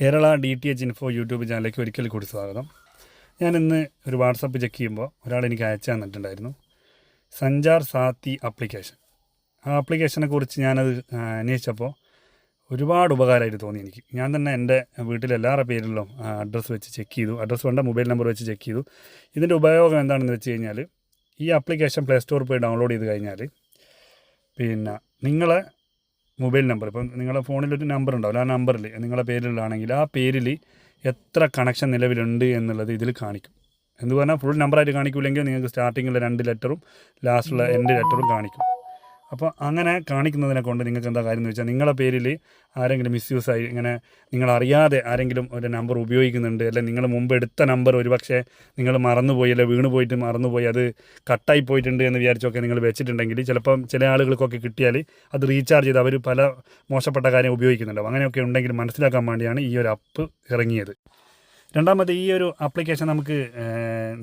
Kerala D T H info YouTube ചാനലിലേക്ക് ഒരിക്കൽ കൂടി സ്വാഗതം. ഞാൻ ഇന്ന് ഒരു വാട്സപ്പ് ചെക്ക് ചെയ്യുമ്പോൾ ഒരാൾ എനിക്ക് അയച്ചു തന്നിട്ടുണ്ടായിരുന്നു. സഞ്ചാർ സാത്തി ആപ്ലിക്കേഷൻ ആ ആപ്ലിക്കേഷനെ കുറിച്ച് ഞാനത് അന്വേഷിച്ചപ്പോൾ ഒരുപാട് ഉപകാരമായിട്ട് തോന്നി എനിക്ക്. ഞാൻ തന്നെ എന്റെ വീട്ടിലെ എല്ലാവരുടെ പേരിലും അഡ്രസ്സ് വെച്ച് ചെക്ക് ചെയ്തു. അഡ്രസ്സ് വേണ്ട മൊബൈൽ നമ്പർ വെച്ച് ചെക്ക് ചെയ്തു. ഇതിന്റെ ഉപയോഗം എന്താണെന്ന് വെച്ച് കഴിഞ്ഞാൽ ഈ ആപ്ലിക്കേഷൻ പ്ലേ സ്റ്റോറിൽ പോയി ഡൗൺലോഡ് ചെയ്ത് കഴിഞ്ഞാൽ പിന്നെ നിങ്ങളെ മൊബൈൽ നമ്പർ. ഇപ്പം നിങ്ങളുടെ ഫോണിലൊരു നമ്പർ ഉണ്ടാവില്ല ആ നമ്പറിൽ നിങ്ങളുടെ പേരിലാണെങ്കിൽ ആ പേരിൽ എത്ര കണക്ഷൻ നിലവിലുണ്ട് എന്നുള്ളത് ഇതിൽ കാണിക്കും. എന്ന് പറഞ്ഞാൽ ഫുൾ നമ്പറായിട്ട് കാണിക്കില്ലെങ്കിൽ നിങ്ങൾക്ക് സ്റ്റാർട്ടിങ്ങിലെ രണ്ട് ലെറ്ററും ലാസ്റ്റിലുള്ള എന്റെ ലെറ്ററും കാണിക്കും. അപ്പോൾ അങ്ങനെ കാണിക്കുന്നതിനെ കൊണ്ട് നിങ്ങൾക്ക് എന്താ കാര്യം എന്ന് വെച്ചാൽ നിങ്ങളുടെ പേരിൽ ആരെങ്കിലും മിസ്യൂസ് ആയി ഇങ്ങനെ നിങ്ങളറിയാതെ ആരെങ്കിലും ഒരു നമ്പർ ഉപയോഗിക്കുന്നുണ്ട് അല്ലെങ്കിൽ നിങ്ങൾ മുമ്പ് എടുത്ത നമ്പർ ഒരുപക്ഷെ നിങ്ങൾ മറന്നുപോയി അല്ലെങ്കിൽ വീണ് പോയിട്ട് മറന്നുപോയി അത് കട്ടായി പോയിട്ടുണ്ട് എന്ന് വിചാരിച്ചൊക്കെ നിങ്ങൾ വെച്ചിട്ടുണ്ടെങ്കിൽ ചിലപ്പം ചില ആളുകൾക്കൊക്കെ കിട്ടിയാൽ അത് റീചാർജ് ചെയ്ത് അവർ പല മോശപ്പെട്ട കാര്യം ഉപയോഗിക്കുന്നുണ്ടാവും. അങ്ങനെയൊക്കെ ഉണ്ടെങ്കിൽ മനസ്സിലാക്കാൻ വേണ്ടിയാണ് ഈ ഒരു ആപ്പ് ഇറങ്ങിയത്. രണ്ടാമത് ഈ ഒരു ആപ്ലിക്കേഷൻ നമുക്ക്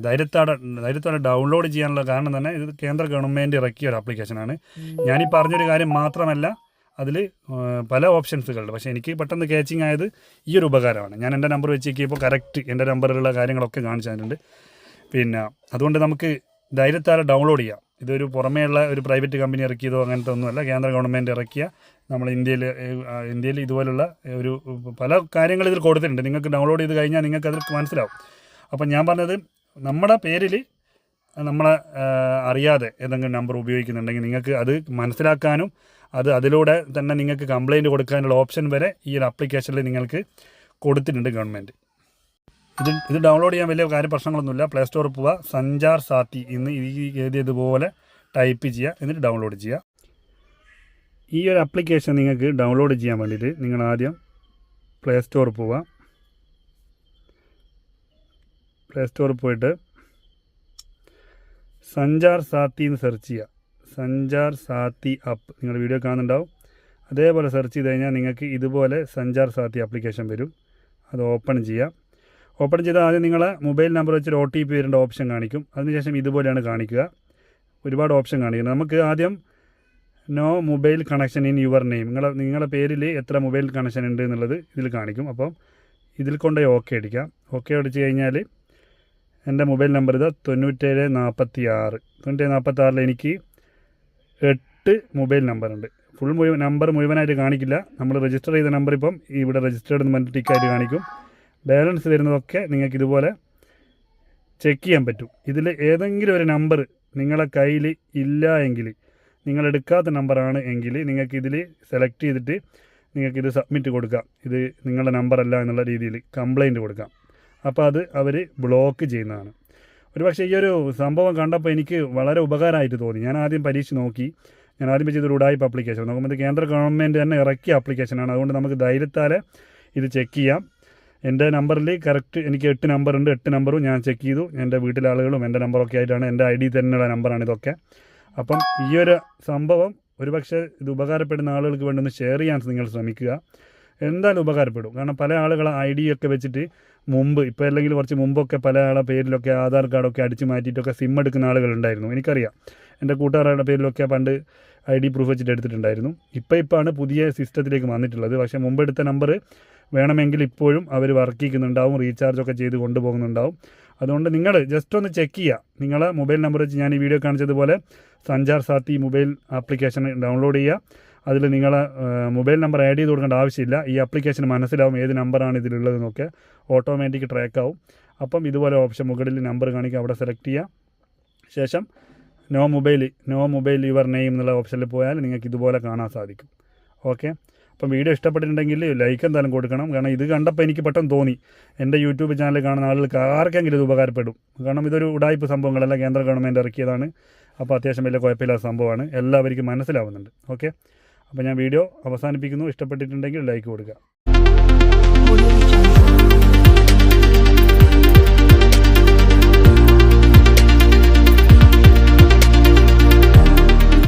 ധൈര്യത്തോടെ ധൈര്യത്തോടെ ഡൗൺലോഡ് ചെയ്യാനുള്ള കാരണം തന്നെ ഇത് കേന്ദ്ര ഗവൺമെന്റ് ഇറക്കിയ ഒരു ആപ്ലിക്കേഷനാണ് ഞാനീ പറഞ്ഞൊരു കാര്യം മാത്രമല്ല അതിൽ പല ഓപ്ഷൻസുകളുണ്ട് പക്ഷേ എനിക്ക് പെട്ടെന്ന് കാച്ചിങ് ആയത് ഈ ഒരു ഉപകാരമാണ്. ഞാൻ എന്റെ നമ്പർ വെച്ച് നോക്കിയപ്പോൾ കറക്റ്റ് എന്റെ നമ്പറിലുള്ള കാര്യങ്ങളൊക്കെ കാണിച്ചു തന്നിട്ടുണ്ട്. പിന്നെ അതുകൊണ്ട് നമുക്ക് ധൈര്യത്താലെ ഡൗൺലോഡ് ചെയ്യാം. ഇതൊരു പുറമേയുള്ള ഒരു പ്രൈവറ്റ് കമ്പനി ഇറക്കിയതോ അങ്ങനത്തെ ഒന്നുമല്ല. കേന്ദ്ര ഗവൺമെന്റ് ഇറക്കിയ നമ്മൾ ഇന്ത്യയിൽ ഇന്ത്യയിൽ ഇതുപോലുള്ള ഒരു പല കാര്യങ്ങൾ ഇതിൽ കൊടുത്തിട്ടുണ്ട്. നിങ്ങൾക്ക് ഡൗൺലോഡ് ചെയ്ത് കഴിഞ്ഞാൽ നിങ്ങൾക്ക് അതിൽ മനസ്സിലാവും. അപ്പം ഞാൻ പറഞ്ഞത് നമ്മുടെ പേരിൽ നമ്മളെ അറിയാതെ ഏതെങ്കിലും നമ്പർ ഉപയോഗിക്കുന്നുണ്ടെങ്കിൽ നിങ്ങൾക്ക് അത് മനസ്സിലാക്കാനും അത് അതിലൂടെ തന്നെ നിങ്ങൾക്ക് കംപ്ലയിന്റ് കൊടുക്കാനുള്ള ഓപ്ഷൻ വരെ ഈ ഒരു നിങ്ങൾക്ക് കൊടുത്തിട്ടുണ്ട് ഗവൺമെന്റ് ഇത് ഇത് ഡൗൺലോഡ് ചെയ്യാൻ വലിയ കാര്യ പ്രശ്നങ്ങളൊന്നുമില്ല. പ്ലേ സ്റ്റോറിൽ പോവുക സഞ്ചാർ സാത്തി എന്ന് ഈ എഴുതിയതുപോലെ ടൈപ്പ് ചെയ്യുക എന്നിട്ട് ഡൗൺലോഡ് ചെയ്യുക ഈ ഒരു ആപ്ലിക്കേഷൻ നിങ്ങൾക്ക് ഡൗൺലോഡ് ചെയ്യാൻ വേണ്ടിയിട്ട് നിങ്ങൾ ആദ്യം പ്ലേ സ്റ്റോറിൽ പോവുക പ്ലേ സ്റ്റോറിൽ പോയിട്ട് സഞ്ചാർ സാത്തി എന്ന് സെർച്ച് ചെയ്യുക സഞ്ചാർ സാത്തി ആപ്പ് നിങ്ങൾ വീഡിയോ കാണുന്നുണ്ടാവും. അതേപോലെ സെർച്ച് ചെയ്ത് കഴിഞ്ഞാൽ നിങ്ങൾക്ക് ഇതുപോലെ സഞ്ചാർ സാത്തി ആപ്ലിക്കേഷൻ വരും. അത് ഓപ്പൺ ചെയ്യുക ഓപ്പൺ ചെയ്താൽ ആദ്യം നിങ്ങൾ മൊബൈൽ നമ്പർ വെച്ചൊരു ഒ ടി പി വരേണ്ട ഓപ്ഷൻ കാണിക്കും. അതിനുശേഷം ഇതുപോലെയാണ് കാണിക്കുക. ഒരുപാട് ഓപ്ഷൻ കാണിക്കുന്നത് നമുക്ക് ആദ്യം know mobile connection in your name നിങ്ങളെ നിങ്ങളുടെ പേരിൽ എത്ര മൊബൈൽ കണക്ഷൻ ഉണ്ട് എന്നുള്ളത് ഇതിൽ കാണിക്കും. അപ്പം ഇതിൽ കൊണ്ടുപോയി ഓക്കെ അടിക്കാം. ഓക്കെ അടിച്ച് കഴിഞ്ഞാൽ എന്റെ മൊബൈൽ നമ്പർ ഇതാ തൊണ്ണൂറ്റേഴ് നാൽപ്പത്തി ആറ് തൊണ്ണൂറ്റേഴ് നാൽപ്പത്തി ആറിൽ എനിക്ക് എട്ട് മൊബൈൽ നമ്പറുണ്ട് ഫുൾ മുഴുവൻ നമ്പർ മുഴുവനായിട്ട് കാണിക്കില്ല. നമ്മൾ രജിസ്റ്റർ ചെയ്ത നമ്പർ ഇപ്പം ഇവിടെ രജിസ്റ്റേർഡ് എന്ന് പറഞ്ഞിട്ട് ടിക്കായിട്ട് കാണിക്കും. ബാലൻസ് വരുന്നതൊക്കെ നിങ്ങൾക്ക് ഇതുപോലെ ചെക്ക് ചെയ്യാൻ പറ്റും. ഇതിൽ ഏതെങ്കിലും ഒരു നമ്പർ നിങ്ങളെ കയ്യിൽ ഇല്ല എങ്കിൽ നിങ്ങൾ എടുക്കാത്ത നമ്പറാണ് എങ്കിൽ നിങ്ങൾക്ക് ഇതിൽ സെലക്ട് ചെയ്തിട്ട് നിങ്ങൾക്ക് ഇത് സബ്മിറ്റ് കൊടുക്കാം. ഇത് നിങ്ങളുടെ നമ്പറല്ല എന്നുള്ള രീതിയിൽ കംപ്ലൈന്റ് കൊടുക്കാം. അപ്പോൾ അത് അവർ ബ്ലോക്ക് ചെയ്യുന്നതാണ്. ഒരു പക്ഷേ ഈ ഒരു സംഭവം കണ്ടപ്പോൾ എനിക്ക് വളരെ ഉപകാരമായിട്ട് തോന്നി. ഞാൻ ആദ്യം പരീക്ഷ നോക്കി. ഞാൻ ആദ്യം ചെയ്തൊരു ഉടായ്പ ആപ്ലിക്കേഷൻ നോക്കുമ്പോൾ കേന്ദ്ര ഗവൺമെന്റ് തന്നെ ഇറക്കിയ ആപ്ലിക്കേഷനാണ് അതുകൊണ്ട് നമുക്ക് ധൈര്യത്താലെ ഇത് ചെക്ക് ചെയ്യാം. എന്റെ നമ്പറിൽ കറക്റ്റ് എനിക്ക് എട്ട് നമ്പറുണ്ട് എട്ട് നമ്പറും ഞാൻ ചെക്ക് ചെയ്തു. എന്റെ വീട്ടിലെ ആളുകളും എന്റെ നമ്പറൊക്കെ ആയിട്ടാണ് എന്റെ ഐ ഡി തന്നെയുള്ള നമ്പറാണ് ഇതൊക്കെ. അപ്പം ഈ ഒരു സംഭവം ഒരുപക്ഷെ ഇത് ഉപകാരപ്പെടുന്ന ആളുകൾക്ക് വേണ്ടി ഒന്ന് ഷെയർ ചെയ്യാൻ നിങ്ങൾ ശ്രമിക്കുക. എന്തായാലും ഉപകാരപ്പെടും. കാരണം പല ആളുകൾ ഐ ഡി ഒക്കെ വെച്ചിട്ട് മുമ്പ് ഇപ്പോൾ അല്ലെങ്കിൽ കുറച്ച് മുമ്പൊക്കെ പല ആളെ പേരിലൊക്കെ ആധാർ കാർഡൊക്കെ അടിച്ച് മാറ്റിയിട്ടൊക്കെ സിം എടുക്കുന്ന ആളുകളുണ്ടായിരുന്നു എനിക്കറിയാം. എന്റെ കൂട്ടുകാരുടെ പേരിലൊക്കെ പണ്ട് ഐ ഡി പ്രൂഫ് വെച്ചിട്ട് എടുത്തിട്ടുണ്ടായിരുന്നു. ഇപ്പോൾ ആണ് പുതിയ സിസ്റ്റത്തിലേക്ക് വന്നിട്ടുള്ളത്. പക്ഷേ മുമ്പ് എടുത്ത നമ്പർ വേണമെങ്കിൽ ഇപ്പോഴും അവർ വർക്ക് ചെയ്യുന്നുണ്ടാവും റീചാർജ് ഒക്കെ ചെയ്ത് കൊണ്ടുപോകുന്നുണ്ടാവും. അതുകൊണ്ട് നിങ്ങൾ ജസ്റ്റ് ഒന്ന് ചെക്ക് ചെയ്യുക നിങ്ങളെ മൊബൈൽ നമ്പർ വെച്ച് ഞാൻ ഈ വീഡിയോ കാണിച്ചതുപോലെ Sanchar Saathi mobile application download ചെയ്യുക അതിൽ നിങ്ങളെ മൊബൈൽ നമ്പർ ആഡ് ചെയ്ത് കൊടുക്കേണ്ട ആവശ്യമില്ല. ഈ ആപ്ലിക്കേഷൻ മനസ്സിലാവും ഏത് നമ്പറാണ് ഇതിലുള്ളതെന്നൊക്കെ. ഓട്ടോമാറ്റിക് ട്രാക്ക് ആവും. അപ്പം ഇതുപോലെ ഓപ്ഷൻ മുകളിൽ നമ്പർ കാണിക്കുക. അവിടെ സെലക്ട് ചെയ്യുക ശേഷം know mobile know mobile your name എന്നുള്ള ഓപ്ഷനിൽ പോയാൽ നിങ്ങൾക്ക് ഇതുപോലെ കാണാൻ സാധിക്കും. ഓക്കെ അപ്പം വീഡിയോ ഇഷ്ടപ്പെട്ടിട്ടുണ്ടെങ്കിൽ ലൈക്ക് എന്തായാലും കൊടുക്കണം. കാരണം ഇത് കണ്ടപ്പോൾ എനിക്ക് പെട്ടെന്ന് തോന്നി. എന്റെ യൂട്യൂബ് ചാനൽ കാണുന്ന ആളുകൾക്ക് ആർക്കെങ്കിലും ഇത് ഉപകാരപ്പെടും. കാരണം ഇതൊരു ഉടായ്പ സംഭവങ്ങളല്ല. കേന്ദ്ര ഗവൺമെന്റ് ഇറക്കിയതാണ്. അപ്പോൾ അത്യാവശ്യം വലിയ കുഴപ്പമില്ലാത്ത സംഭവമാണ്. എല്ലാവർക്കും മനസ്സിലാവുന്നുണ്ട്. ഓക്കെ അപ്പോൾ ഞാൻ വീഡിയോ അവസാനിപ്പിക്കുന്നു. ഇഷ്ടപ്പെട്ടിട്ടുണ്ടെങ്കിൽ ലൈക്ക് കൊടുക്കുക.